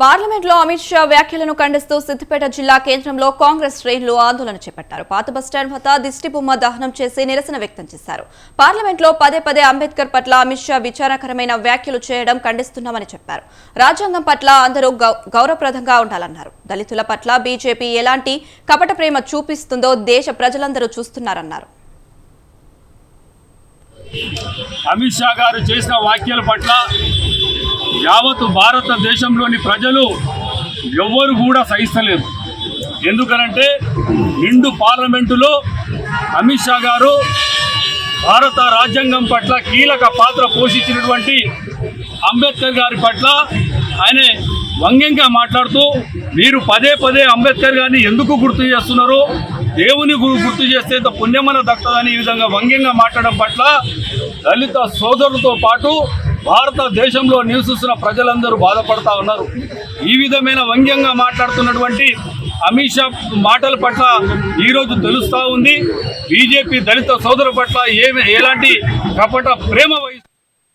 పార్లమెంట్లో అమిత్ షా వ్యాఖ్యలను ఖండిస్తూ సిద్దిపేట జిల్లా కేంద్రంలో కాంగ్రెస్ శ్రేణులు ఆందోళన చేపట్టారు. పాత బస్టాండ్ వద్ద దిష్టిబొమ్మ దహనం చేసి నిరసన వ్యక్తం చేశారు. పార్లమెంట్లో పదే పదే అంబేద్కర్ పట్ల అమిత్ షా విచారకరమైన వ్యాఖ్యలు చేయడం ఖండిస్తున్నామని చెప్పారు. రాజ్యాంగం పట్ల అందరూ గౌ- గౌరవప్రదంగా ఉండాలన్నారు. దళితుల పట్ల బీజేపీ ఎలాంటి కపట ప్రేమ చూపిస్తుందో దేశ ప్రజలందరూ చూస్తున్నారన్నారు. అమిత్ షా గారు చేసిన వ్యాఖ్యల పట్ల యావత్ భారతదేశంలోని ప్రజలు ఎవ్వరు కూడా సహిస్తలేరు. ఎందుకనంటే నిండు పార్లమెంటులో అమిత్ షా గారు భారత రాజ్యాంగం పట్ల కీలక పాత్ర పోషించినటువంటి అంబేద్కర్ గారి పట్ల ఆయన వ్యంగ్యంగా మాట్లాడుతూ మీరు పదే పదే అంబేద్కర్ గారిని ఎందుకు గుర్తు చేస్తున్నారు దేవుని గుర్తు చేస్తే ఇంత పుణ్యమన దక్కదని ఈ విధంగా వ్యంగ్యంగా మాట్లాడడం పట్ల దళిత సోదరులతో పాటు భారతదేశంలో నివసిస్తున్న ప్రజలందరూ బాధపడతా ఉన్నారు. ఈ విధమైన వ్యంగ్యంగా మాట్లాడుతున్నటువంటి అమిత్ షా మాటల పట్ల ఈరోజు తెలుస్తూ ఉంది. బీజేపీ దళిత సోదరుల పట్ల ఏమి ఎలాంటి కపట ప్రేమ వహిస్తుంది